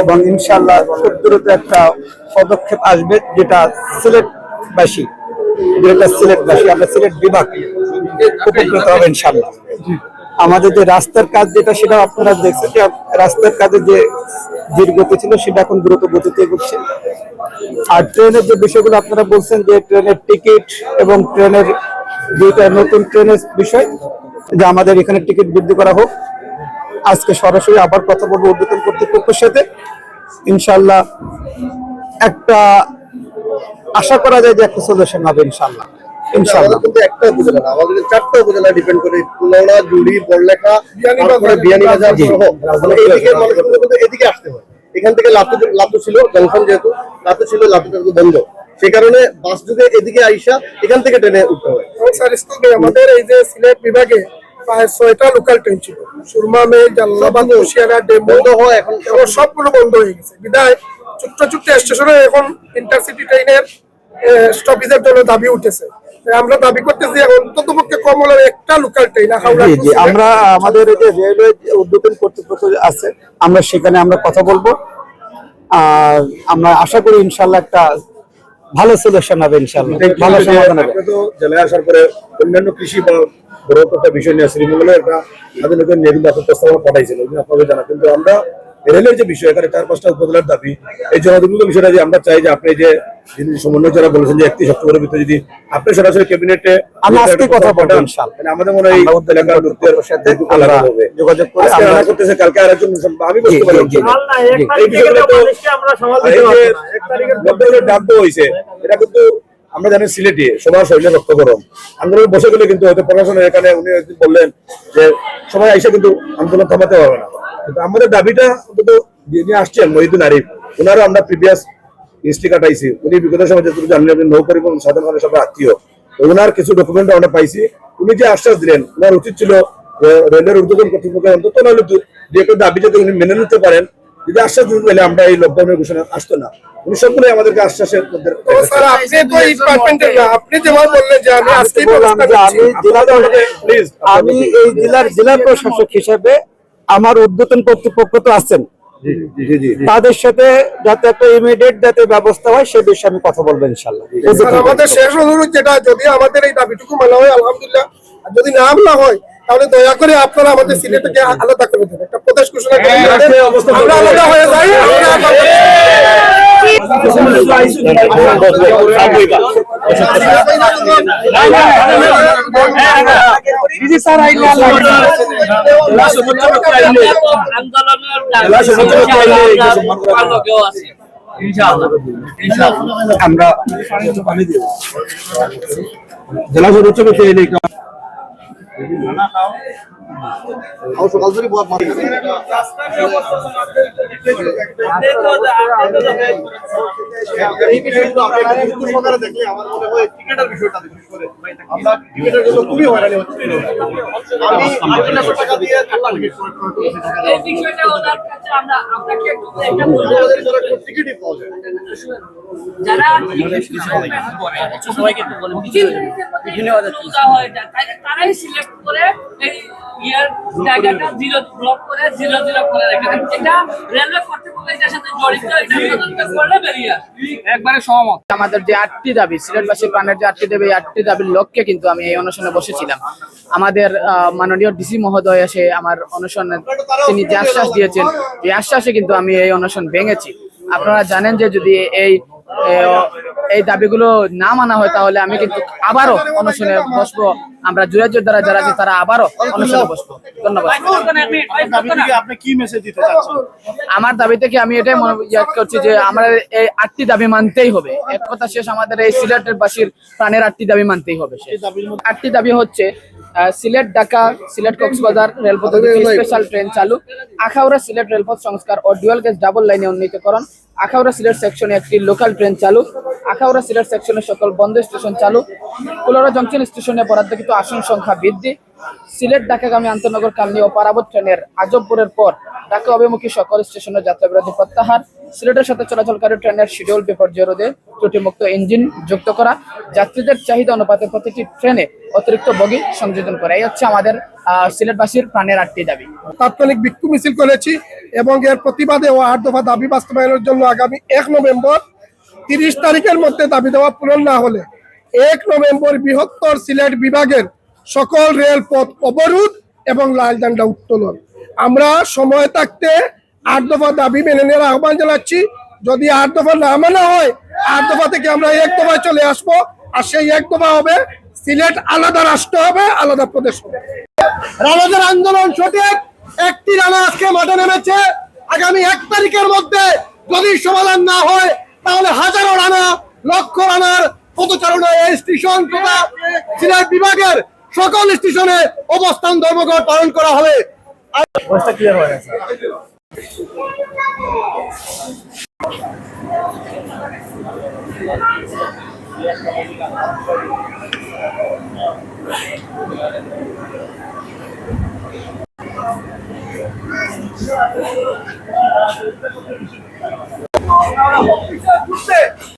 এবং ইনশাল্লাহ খুব দ্রুত একটা পদক্ষেপ আসবে, যেটা সিলেটবাসী যেটা সিলেটবাসী আমরা সিলেট বিভাগ উপকৃত হবে ইনশাল্লাহ আমাদের যে রাস্তার কাজ যেটা, সেটা আপনারা দেখছেন যে রাস্তার কাজে যে ধীর গতি ছিল, সেটা এখন দ্রুত গতিতে এগোচ্ছে। আর ট্রেনের যে বিষয়গুলো আপনারা বলছেন যে ট্রেনের টিকিট এবং ট্রেনের দুইটা নতুন ট্রেনের বিষয়, যে আমাদের এখানে টিকিট বৃদ্ধি করা হোক। আজকে সরাসরি আবার কথা বলব উদ্বোধন কর্তৃপক্ষের সাথে। ইনশাল্লাহ একটা আশা করা যায় যে একটা সলিউশন হবে ইনশাল্লাহ ইনশাল্লাহ কিন্তু একটা উপজেলা না আমাদের চারটা উপজেলা ডিপেন্ড করে কুলাউড়া জুড়ি বড়লেখা তারপরে বিয়ানীবাজার সহ। মানে এইদিকে মানুষগুলো কিন্তু এদিকে আসতে হয়। এখান থেকে লাতু লাতু ছিল জংশন যেহেতু লাতু ছিল লাতুটা বন্ধ। সেই কারণে বাস যুগে এদিকে আইসা এখান থেকে ট্রেনে উঠতে হয়। স্যার আমাদের এই যে সিলেট বিভাগে প্রায় ছয়টা লোকাল ট্রেন ছিল। Surma mail Jalalabad Kushiara DEMU. বন্ধ হয় এখন এখন সবগুলো বন্ধ হয়ে গেছে। বিদায় ছোট্ট ছোট্ট স্টেশনে এখন ইন্টারসিটি ট্রেনের স্টপেজের জন্য দাবি উঠেছে। আমরা দাবি করতেছি এখন অন্ততপক্ষে কম হলে একটা লোকাল ট্রেন হাওড়া জি। আমরা আমাদের এই যে রেলওয়ে উদ্বোধন কর্তৃপক্ষ আছে আমরা সেখানে আমরা কথা বলব। আর আমরা আশা করি ইনশাল্লাহ একটা ভালো সলিউশন হবে ইনশাল্লাহ ভালো সমাধান হবে। তো জেলায় আসার পরে অন্যান্য কৃষি বা বড় একটা বিষয় নিয়ে শ্রীমঙ্গলের একটা আধুনিক আপনার প্রস্তাবনা পাঠাইছিল আপনাদের জানা কিন্তু আমরা রেলের যে বিষয় এখানে চার পাঁচটা উপজেলার দাবি এই জনদুর্গ বিষয়টা যে আমরা চাই যে আপনি যে সমন্বয় যারা বলেছেন যে একত্রিশ অক্টোবরের ভিতরে যদি আপনি সরাসরি ক্যাবিনেটে কথা বলব মানে আমাদের মনে হয় যোগাযোগ করে আজকে আমরা- রান্না করতেছে কালকে আরেকজন আমি বুঝতে পারি। এই বিষয়গুলো তো হয়েছে। এটা কিন্তু আমরা জানি সিলেটে সবার শরীরে রক্ত গরম। আন্দোলন বসে গেলে কিন্তু হয়তো প্রশাসনের এখানে উনি বললেন যে সবাই এসে কিন্তু আন্দোলন থামাতে পারবে না। কিন্তু আমাদের দাবিটা অন্তত যিনি আসছেন, মহিদুল আরিফ ওনারও আমরা প্রিভিয়াস হিস্ট্রি কাটাইছি। উনি বিগত সময় যেটুকু জানলেন আপনি নৌ পরিবহন, সাধারণ মানুষ সবার আত্মীয়। ওনার কিছু ডকুমেন্ট আমরা পাইছি। উনি যে আশ্বাস দিলেন ওনার উচিত ছিল রেলের উদ্যোগন কর্তৃপক্ষের অন্তত নাহলে যে একটা দাবি যাতে উনি মেনে নিতে পারেন। যদি আশ্বাস দিতে পেলে আমরা এই লকডাউনের ঘোষণা আসতো না। উনি সবগুলোই আমাদেরকে আশ্বাসের মধ্যে আপনি তো এই ডিপার্টমেন্টের না আপনি যেমন বললেন যে আমি আমি আজকেই ব্যবস্থা করছি। আমি এই জেলার জেলা প্রশাসক হিসেবে আমার উদ্বোধন কর্তৃপক্ষ তো আছেন। জি জি জি তাদের সাথে যাতে একটা ইমিডিয়েট যাতে ব্যবস্থা হয় সে বিষয়ে আমি কথা বলব ইনশাল্লাহ আমাদের শেষ অনুরোধ যেটা যদি আমাদের এই দাবিটুকু মানা হয় আলহামদুলিল্লাহ। আর যদি না মানা হয় তাহলে দয়া করে আপনারা আমাদের সিলেটকে আলাদা করে দেন একটা প্রদেশ ঘোষণা করে হ্যাঁ, আমরা আলাদা হয়ে যাই। আমরা জেলা সর্বোচ্চ সকাল থেকে এই বিষয়গুলো আপনি একটু গুরুত্ব সহকারে দেখলে আমার মনে হয় টিকেটের বিষয়টা বিশেষ করে আমরা টিকেটের জন্য খুবই হয়রানি হচ্ছে আমি আট লাখ টাকা দিয়ে একটা টিকিট ক্রয় এই বিষয়টা ওনার কাছে আমরা আপনাকে একটু একটা বলব আমাদের টিকিটই পাওয়া যায়। যারা সবাইকে বিভিন্ন তারাই সিলেক্ট করে আমাদের যে আটটি দাবি যে আটটি আটটি দাবির কিন্তু আমি এই বসেছিলাম। আমাদের মাননীয় ডিসি মহোদয় এসে আমার অনশনে তিনি যে আশ্বাস দিয়েছেন, এই আশ্বাসে কিন্তু আমি এই অনশন ভেঙেছি। আপনারা জানেন যে যদি এই এই দাবিগুলো না মানা হয় তাহলে আমি কিন্তু আবারও অনশনে বসবো। আমরা জুয়ের দ্বারা যারা আছে তারা আবারও অনশনে বসবো। ধন্যবাদ। মেসেজ দিতে চাচ্ছেন? আমার দাবি থেকে আমি এটাই মনে ইয়া করছি যে আমরা এই আটটি দাবি মানতেই হবে। এক কথা শেষ আমাদের এই সিলেটের বাসীর প্রাণের আটটি দাবি মানতেই হবে আটটি দাবি হচ্ছে সিলেট ঢাকা সিলেট কক্সবাজার রেলপথ স্পেশাল ট্রেন চালু। আখাউড়া সিলেট রেলপথ সংস্কার ও ডুয়াল গেজ ডাবল লাইনে উন্নীতকরণ। আখাউড়া সিলেট সেকশনে একটি লোকাল ট্রেন চালু। আখাউড়া সিলেট সেকশনের সকল বন্ধ স্টেশন চালু। কুলোরা জংশন স্টেশনে বরাদ্দকৃত আসন সংখ্যা বৃদ্ধি। সিলেট ডাকাগামী আন্তনগর কালনী ও পারাবত ট্রেনের আজবপুরের পর ঢাকা অভিমুখী সকল স্টেশনের যাত্রাবিরতি প্রত্যাহার। সিলেটের সাথে চলাচলকারী ট্রেনের শিডিউল বিপর্যয় রোধে ত্রুটিমুক্ত ইঞ্জিন যুক্ত করা, যাত্রীদের চাহিদা অনুপাতে প্রতিটি ট্রেনে অতিরিক্ত বগি সংযোজন করা। এই হচ্ছে আমাদের সিলেটবাসীর প্রাণের আটটি দাবি। তাৎক্ষণিক বিক্ষোভ মিছিল করেছি এবং এর প্রতিবাদে ও আট দফা দাবি বাস্তবায়নের জন্য আগামী এক নভেম্বর তিরিশ তারিখের মধ্যে দাবি দেওয়া পূরণ না হলে এক নভেম্বর বৃহত্তর সিলেট বিভাগের সকল রেলপথ অবরোধ এবং লাল ঝান্ডা উত্তোলন। আমরা সময় থাকতে আট দফা দাবি মেনে নেওয়ার আহ্বান জানাচ্ছি। যদি আট দফা না মানা হয়, আট দফা থেকে আমরা এক দফায় চলে আসব। আর সেই এক দফা হবে সিলেট, আলাদা রাষ্ট্র হবে, আলাদা প্রদেশ হবে। রানাদের আন্দোলন সঠিক একটি রানা আজকে মাঠে নেমেছে। আগামী এক তারিখের মধ্যে যদি সমাধান না হয়, তাহলে হাজারো রানা, লক্ষ রানার পদচারণা এই স্টেশন তথা সিলেট বিভাগের সকল স্টেশনে অবস্থান ধর্মঘট পালন করা হবে। もう一度、試合。